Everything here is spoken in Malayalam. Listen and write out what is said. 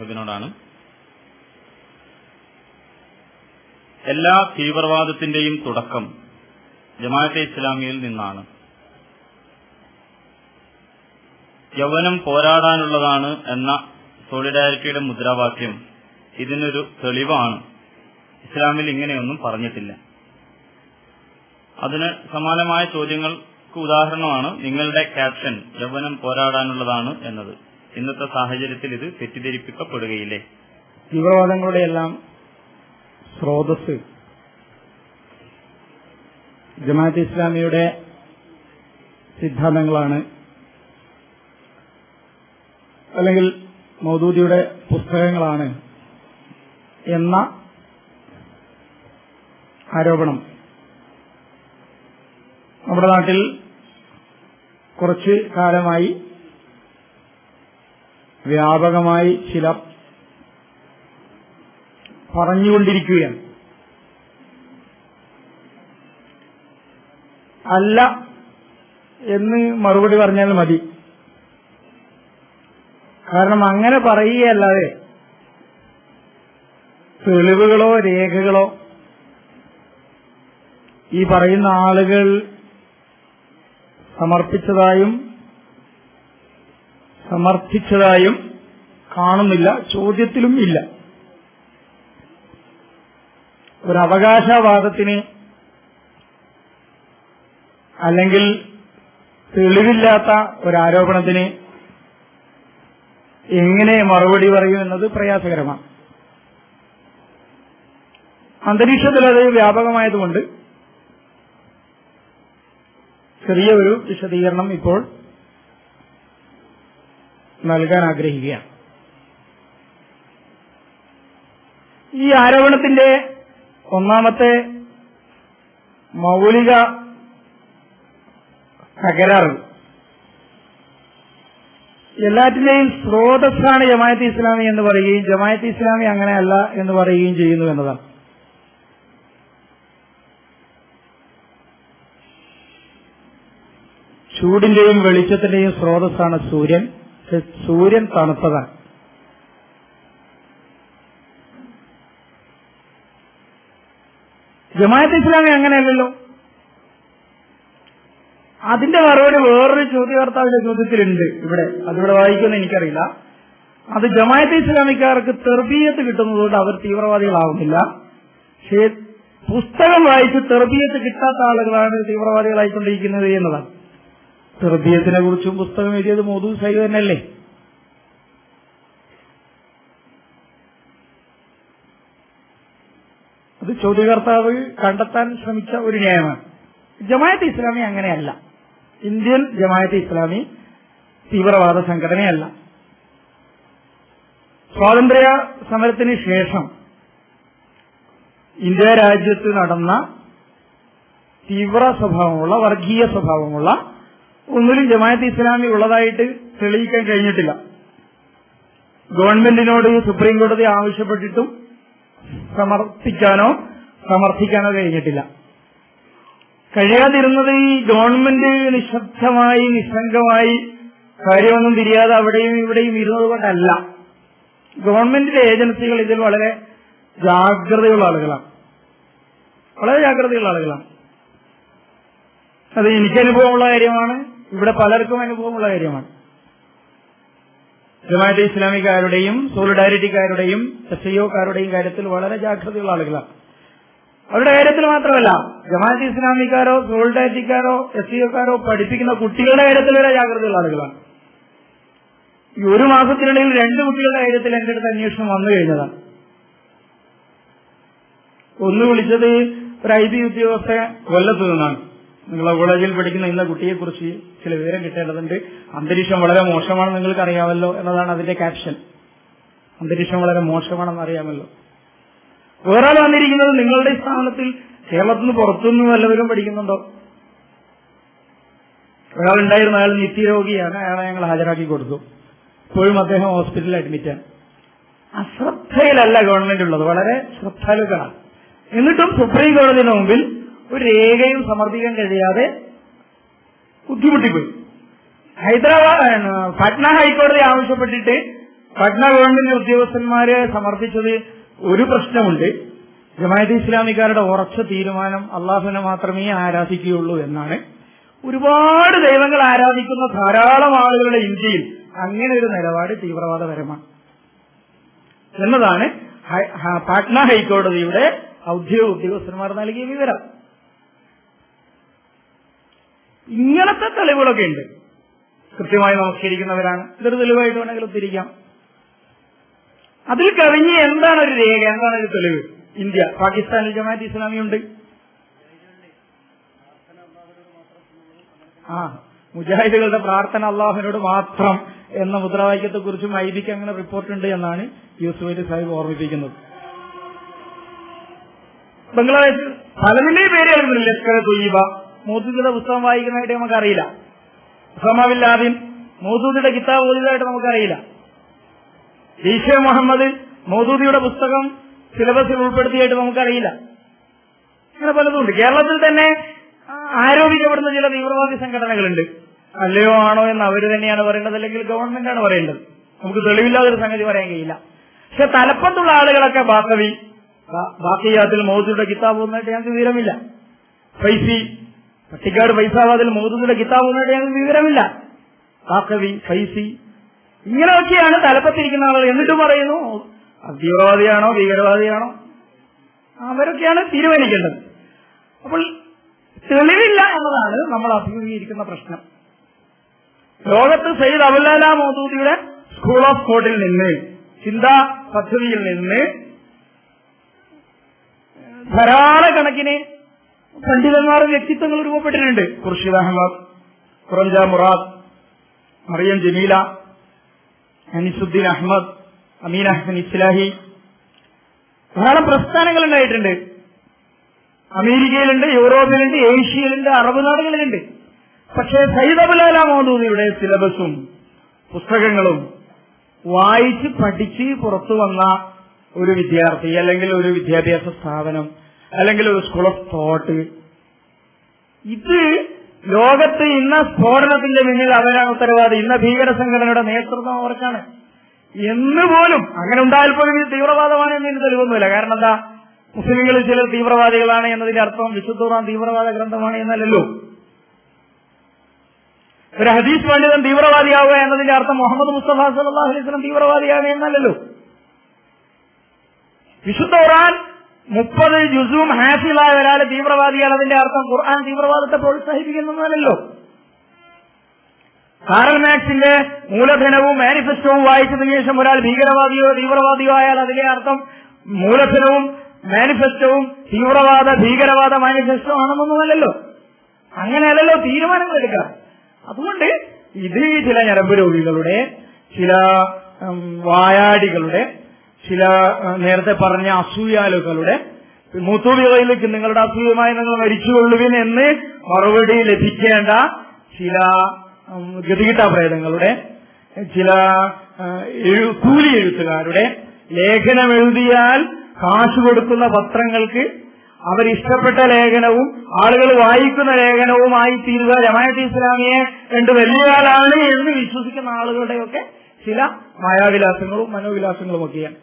ഇതിനോടാണ് എല്ലാ തീവ്രവാദത്തിന്റെയും തുടക്കം ജമാഅത്തെ ഇസ്ലാമിയിൽ നിന്നാണ്. യൗവനം പോരാടാനുള്ളതാണ് എന്ന സോളിഡാരിറ്റിയുടെ മുദ്രാവാക്യം ഇതിനൊരു തെളിവാണ്. ഇസ്ലാമിൽ ഇങ്ങനെയൊന്നും പറഞ്ഞിട്ടില്ല. അതിന് സമാനമായ ചോദ്യങ്ങൾക്ക് ഉദാഹരണമാണ് നിങ്ങളുടെ ക്യാപ്ഷൻ യൗവനം പോരാടാനുള്ളതാണ് എന്നത്. ഇന്നത്തെ സാഹചര്യത്തിൽ ഇത് തെറ്റിദ്ധരിപ്പിക്കപ്പെടുകയില്ലേ? തീവ്രവാദങ്ങളുടെ എല്ലാം സ്രോതസ് ജമാഅത്ത് ഇസ്ലാമിയുടെ സിദ്ധാന്തങ്ങളാണ്. അല്ലെങ്കിൽ മൗദൂദിയുടെ പുസ്തകങ്ങളാണ് എന്ന ആരോപണം. നമ്മുടെ നാട്ടിൽ കുറച്ച് കാലമായി വ്യാപകമായി ചിലർ പറഞ്ഞുകൊണ്ടിരിക്കുകയാണ്. അല്ല എന്ന് മറുപടി പറഞ്ഞാൽ മതി. കാരണം അങ്ങനെ പറയുകയല്ലാതെ തെളിവുകളോ രേഖകളോ ഈ പറയുന്ന ആളുകൾ സമർപ്പിച്ചതായും സമർത്ഥിച്ചതായും കാണുന്നില്ല ചോദ്യത്തിലും ഇല്ല. ഒരവകാശവാദത്തിന് അല്ലെങ്കിൽ തെളിവില്ലാത്ത ഒരാരോപണത്തിന് എങ്ങനെ മറുപടി പറയും എന്നത് പ്രയാസകരമാണ്. അന്തരീക്ഷത്തിൽ അത് വ്യാപകമായതുകൊണ്ട് ചെറിയ ഒരു വിശദീകരണം ഇപ്പോൾ നൽകാൻ ആഗ്രഹിക്കുകയാണ്. ഈ ആരോപണത്തിന്റെ ഒന്നാമത്തെ മൗലിക തകരാറ്. എല്ലാറ്റിന്റെയും സ്രോതസ്സാണ് ജമായത്ത് ഇസ്ലാമി എന്ന് പറയുകയും ജമായത്ത് ഇസ്ലാമി അങ്ങനെയല്ല എന്ന് പറയുകയും ചെയ്യുന്നു എന്നതാണ്. ചൂടിന്റെയും വെളിച്ചത്തിന്റെയും സ്രോതസ്സാണ് സൂര്യൻ. സൂര്യൻ തണുത്തതാണ്. ജമാഅത്ത് ഇസ്ലാമി അങ്ങനെയല്ലല്ലോ. അതിന്റെ മറുപടി വേറൊരു ചോദ്യകർത്താവിന്റെ ചോദ്യത്തിലുണ്ട് ഇവിടെ. അതിവിടെ വായിക്കുന്ന എനിക്കറിയില്ല. അത് ജമാഅത്ത് ഇസ്ലാമിക്കാർക്ക് തെർബീയത്ത് കിട്ടുന്നതുകൊണ്ട് അവർ തീവ്രവാദികളാവുന്നില്ല. പക്ഷേ പുസ്തകം വായിച്ച് തെർബീയത്ത് കിട്ടാത്ത ആളുകളാണ് തീവ്രവാദികളായിക്കൊണ്ടിരിക്കുന്നത് എന്നതാണ്. തെർബീയത്തിനെ കുറിച്ചും പുസ്തകം എഴുതിയത് മോദു സൈ തന്നെയല്ലേ? അത് ചോദ്യകർത്താവ് കണ്ടെത്താൻ ശ്രമിച്ച ഒരു ന്യായമാണ്. ജമായത്ത് ഇസ്ലാമി അങ്ങനെയല്ല. ഇന്ത്യൻ ജമായത്ത് ഇസ്ലാമി തീവ്രവാദ സംഘടനയല്ല. സ്വാതന്ത്ര്യ സമരത്തിന് ശേഷം ഇന്ത്യ രാജ്യത്ത് നടന്ന തീവ്ര സ്വഭാവമുള്ള വർഗീയ സ്വഭാവമുള്ള ഒന്നിലും ജമായത്ത് ഇസ്ലാമി ഉള്ളതായിട്ട് തെളിയിക്കാൻ കഴിഞ്ഞിട്ടില്ല. ഗവൺമെന്റിനോട് സുപ്രീം കോടതി ആവശ്യപ്പെട്ടിട്ടും സമർത്ഥിക്കാനോ സമർത്ഥിക്കാനോ കഴിഞ്ഞിട്ടില്ല. കഴിയാതിരുന്നത് ഈ ഗവൺമെന്റ് നിശബ്ദമായി നിസ്സംഗമായി കാര്യമൊന്നും തിരിയാതെ അവിടെയും ഇവിടെയും ഇരുന്നത് കൊണ്ടല്ല. ഗവൺമെന്റിന്റെ ഏജൻസികൾ ഇതിൽ വളരെ ജാഗ്രതയുള്ള ആളുകളാണ്. വളരെ ജാഗ്രതയുള്ള ആളുകളാണ്. അത് എനിക്ക് അനുഭവമുള്ള കാര്യമാണ്. ഇവിടെ പലർക്കും അനുഭവമുള്ള കാര്യമാണ്. ജമാഅത്തെ ഇസ്ലാമിക്കാരുടെയും സോളിഡാരിറ്റിക്കാരുടെയും എസ് കാര്യത്തിൽ വളരെ ജാഗ്രതയുള്ള ആളുകളാണ്. അവരുടെ കാര്യത്തിൽ മാത്രമല്ല ജമാഅത്തെ ഇസ്ലാമിക്കാരോ സോളിഡാരിറ്റിക്കാരോ എസ് പഠിപ്പിക്കുന്ന കുട്ടികളുടെ കാര്യത്തിൽ വരെ ജാഗ്രതയുള്ള ആളുകളാണ്. ഈ ഒരു മാസത്തിനിടയിൽ രണ്ട് കുട്ടികളുടെ കാര്യത്തിൽ എന്റെ അടുത്ത് അന്വേഷണം വന്നു കഴിഞ്ഞതാണ്. ഒന്ന് വിളിച്ചത് ഒരു ഐ ബി ഉദ്യോഗസ്ഥ കൊല്ലത്തു നിന്നാണ്. നിങ്ങളെ കോളേജിൽ പഠിക്കുന്ന ഇന്ന കുട്ടിയെക്കുറിച്ച് ചില വിവരം കിട്ടേണ്ടതുണ്ട്. അന്തരീക്ഷം വളരെ മോശമാണെന്ന് നിങ്ങൾക്ക് അറിയാമല്ലോ എന്നതാണ് അതിന്റെ ക്യാപ്ഷൻ അന്തരീക്ഷം വളരെ മോശമാണെന്ന് അറിയാമല്ലോ. വേറെ വന്നിരിക്കുന്നത് നിങ്ങളുടെ കേരളത്തിൽ നിന്ന് പുറത്തുനിന്ന് വല്ലവരും പഠിക്കുന്നുണ്ടോ? ഒരാളുണ്ടായിരുന്നു അയാൾ നിത്യരോഗിയാണ്. അയാളെ ഞങ്ങൾ ഹാജരാക്കി കൊടുത്തു. ഇപ്പോഴും അദ്ദേഹം ഹോസ്പിറ്റലിൽ അഡ്മിറ്റാണ് അശ്രദ്ധയിലല്ല ഗവൺമെന്റ് ഉള്ളത്. വളരെ ശ്രദ്ധാലുക്കളാണ്. എന്നിട്ടും സുപ്രീം കോടതിയുടെ മുമ്പിൽ ഒരു രേഖയും സമർപ്പിക്കാൻ കഴിയാതെ ബുദ്ധിമുട്ടിപ്പോയി. ഹൈദരാബാദ് പട്ന ഹൈക്കോടതി ആവശ്യപ്പെട്ടിട്ട് പട്ന ഗവൺമെന്റ് ഉദ്യോഗസ്ഥന്മാരെ സമർപ്പിച്ചത് ഒരു പ്രശ്നമുണ്ട്. ജമാഅത്ത് ഇസ്ലാമിക്കാരുടെ ഉറച്ച തീരുമാനം അള്ളാഹുവിനെ മാത്രമേ ആരാധിക്കുകയുള്ളൂ എന്നാണ്. ഒരുപാട് ദൈവങ്ങൾ ആരാധിക്കുന്ന ധാരാളം ആളുകളുടെ ഇന്ത്യയിൽ അങ്ങനെ ഒരു നിലപാട് തീവ്രവാദപരമാണ്. എന്നതാണ് പാട്ന ഹൈക്കോടതിയുടെ ഔദ്യോഗിക ഉദ്യോഗസ്ഥന്മാർ നൽകിയ വിവരം. ഇങ്ങനത്തെ തെളിവുകളൊക്കെ ഉണ്ട്. കൃത്യമായി നമസ്കരിക്കുന്നവരാണ് ഇതൊരു തെളിവായിട്ട് വേണമെങ്കിൽ തിരിക്കാം അതിൽ കവിഞ്ഞ് എന്താണ് ഒരു രേഖ? എന്താണ് ഒരു തെളിവ്? ഇന്ത്യ പാകിസ്ഥാനിൽ ജമാഅത്ത് ഇസ്ലാമി ഉണ്ട്. ആ മുജാഹിദുകളുടെ പ്രാർത്ഥന അള്ളാഹുവിനോട് മാത്രം എന്ന മുദ്രാവാക്യത്തെ കുറിച്ചും ഐബിക്ക് ബിക്ക് അങ്ങനെ റിപ്പോർട്ടുണ്ട് എന്നാണ് യൂസുഫ് അലി സാഹിബ് ഓർമ്മിപ്പിക്കുന്നത്. ബംഗ്ലാദേശിൽ പലതിന്റെയും പേര് ലഷ്കർ തൊയ്യബ മോദൂദിയുടെ പുസ്തകം വായിക്കുന്നതായിട്ട് നമുക്കറിയില്ല. ഉസാമ ബിൻ ലാദിൻ മോദൂദിയുടെ കിതാബ് ഓതിയതായിട്ട് നമുക്കറിയില്ല. ഈശ മുഹമ്മദ് മോദൂദിയുടെ പുസ്തകം സിലബസിൽ ഉൾപ്പെടുത്തിയായിട്ട് നമുക്കറിയില്ല. അങ്ങനെ പലതുണ്ട് കേരളത്തിൽ തന്നെ ആരോപിക്കപ്പെടുന്ന ചില തീവ്രവാദി സംഘടനകളുണ്ട്. അല്ലയോ ആണോ എന്ന് അവർ തന്നെയാണ് പറയേണ്ടത് അല്ലെങ്കിൽ ഗവൺമെന്റ് ആണ് പറയേണ്ടത് നമുക്ക് തെളിവില്ലാതെ ഒരു സംഗതി പറയാൻ കഴിയില്ല. പക്ഷെ തലപ്പത്തുള്ള ആളുകളൊക്കെ ബാക്കി ബാക്കിയാത്തിൽ മോദിയുടെ കിതാബ് ഒന്നായിട്ട് ഞങ്ങൾക്ക് വിവരമില്ല. ഫൈസി പട്ടിക്കാട് ഫൈസാബാദിൽ മോദിയുടെ കിതാബ് ഒന്നും വിവരമില്ല. കാക്കവി ഫൈസി ഇങ്ങനെയൊക്കെയാണ് തലപ്പത്തിരിക്കുന്ന ആളുകൾ. എന്നിട്ട് പറയുന്നു തീവ്രവാദിയാണോ ഭീകരവാദിയാണോ? അവരൊക്കെയാണ് തീരുമാനിക്കേണ്ടത്. അപ്പോൾ തെളിവില്ല എന്നതാണ് നമ്മൾ അഭിമുഖീകരിക്കുന്ന പ്രശ്നം. ലോകത്ത് സയ്യിദ് അബുല്ലാല മോദൂദിയുടെ സ്കൂൾ ഓഫ് കോട്ടിൽ നിന്ന് ചിന്താ പദ്ധതിയിൽ നിന്ന് ധാരാളക്കണക്കിന് പണ്ഡിതന്മാരും വ്യക്തിത്വങ്ങൾ രൂപപ്പെട്ടിട്ടുണ്ട്. ഖുർഷിദ് അഹമ്മദ് ഖുറഞ്ച മുറാദ് മറിയം ജമീല അനിസുദ്ദീൻ അഹമ്മദ് അമീൻ അഹ്സൻ ഇസ്ലാഹി. ധാരാളം പ്രസ്ഥാനങ്ങൾ ഉണ്ടായിട്ടുണ്ട്. അമേരിക്കയിലുണ്ട് യൂറോപ്പിലുണ്ട് ഏഷ്യയിലുണ്ട് അറബ് നാടുകളിലുണ്ട്. പക്ഷേ സയ്യിദ് അബുലാല മോദൂദിയുടെ സിലബസും പുസ്തകങ്ങളും വായിച്ച് പഠിച്ച് പുറത്തു വന്ന ഒരു വിദ്യാർത്ഥി അല്ലെങ്കിൽ ഒരു വിദ്യാഭ്യാസ സ്ഥാപനം അല്ലെങ്കിൽ ഒരു സ്കൂൾ ഓഫ് തോട്ട് ഇത് ലോകത്ത് ഇന്ന സ്ഫോടനത്തിന്റെ പിന്നിൽ അവരാണ് ഉത്തരവാദി. ഇന്ന ഭീകര സംഘടനയുടെ നേതൃത്വം അവർക്കാണ്. എന്ന് പോലും അങ്ങനെ ഉണ്ടായാൽ പോലും ഇത് തീവ്രവാദമാണ് എന്നതിന് തെളിവൊന്നുമില്ല. കാരണം എന്താ? മുസ്ലിങ്ങളിൽ ചിലർ തീവ്രവാദികളാണ് എന്നതിന്റെ അർത്ഥം വിശുദ്ധ ഖുർആൻ തീവ്രവാദ ഗ്രന്ഥമാണ് എന്നല്ലല്ലോ. ഒരു ഹദീസ് പണ്ഡിതൻ തീവ്രവാദിയാവുക എന്നതിന്റെ അർത്ഥം മുഹമ്മദ് മുസ്തഫ സല്ലല്ലാഹു അലൈഹി തീവ്രവാദിയാണ് എന്നല്ലല്ലോ. വിശുദ്ധ ഖുർആൻ മുപ്പത് ജുസും ഹാഫിലായ ഒരാൾ തീവ്രവാദിയാണ് അതിന്റെ അർത്ഥം ഖുർആൻ തീവ്രവാദത്തെ പ്രോത്സാഹിപ്പിക്കുന്നതല്ലോ കാറൽ മാക്സിന്റെ മൂലധനവും മാനിഫെസ്റ്റോവും വായിച്ചതിനു ശേഷം ഒരാൾ ഭീകരവാദിയോ തീവ്രവാദിയോ ആയാൽ അതിലെ അർത്ഥം മൂലധനവും മാനിഫെസ്റ്റോവും തീവ്രവാദ ഭീകരവാദ മാനിഫെസ്റ്റോ ആണെന്നൊന്നുമല്ലല്ലോ. അങ്ങനെയല്ലല്ലോ തീരുമാനങ്ങൾ എടുക്കുക അതുകൊണ്ട് ഇത് ചില ഞരമ്പ് രോഗികളുടെ ചില വായാടികളുടെ ചില നേരത്തെ പറഞ്ഞ അസൂയാലുകളുടെ മൂത്തൂബികളിലേക്ക് നിങ്ങളുടെ അസൂയമായി നിങ്ങൾ മരിച്ചുകൊള്ളുവിൻ എന്ന് മറുപടി ലഭിക്കേണ്ട ചില ഗതികിട്ട പ്രേതങ്ങളുടെ ചില കൂലി എഴുത്തുകാരുടെ ലേഖനം എഴുതിയാൽ കാശ് കൊടുക്കുന്ന പത്രങ്ങൾക്ക് അവരിഷ്ടപ്പെട്ട ലേഖനവും ആളുകൾ വായിക്കുന്ന ലേഖനവുമായി തീരുക ജമാഅത്ത് ഇസ്ലാമിയെ രണ്ട് വലിയകാലാണ് എന്ന് വിശ്വസിക്കുന്ന ആളുകളുടെയൊക്കെ ചില മായാവിലാസങ്ങളും മനോവിലാസങ്ങളും ഒക്കെയാണ്